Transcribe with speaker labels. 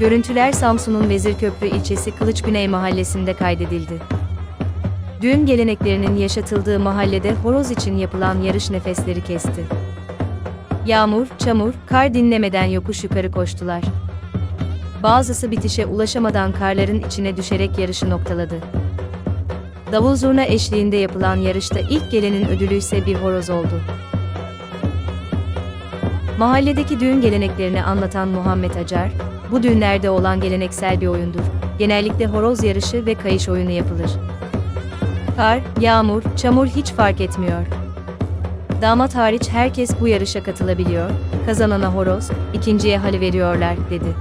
Speaker 1: Görüntüler Samsun'un Vezirköprü ilçesi Kılıçbiney mahallesinde kaydedildi. Düğün geleneklerinin yaşatıldığı mahallede horoz için yapılan yarış nefesleri kesti. Yağmur, çamur, kar dinlemeden yokuş yukarı koştular. Bazısı bitişe ulaşamadan karların içine düşerek yarışı noktaladı. Davul zurna eşliğinde yapılan yarışta ilk gelenin ödülü ise bir horoz oldu. Mahalledeki düğün geleneklerini anlatan Muhammed Acar, bu düğünlerde olan geleneksel bir oyundur. Genellikle horoz yarışı ve kayış oyunu yapılır. Kar, yağmur, çamur hiç fark etmiyor. Damat hariç herkes bu yarışa katılabiliyor, kazanana horoz, ikinciye halı veriyorlar, dedi.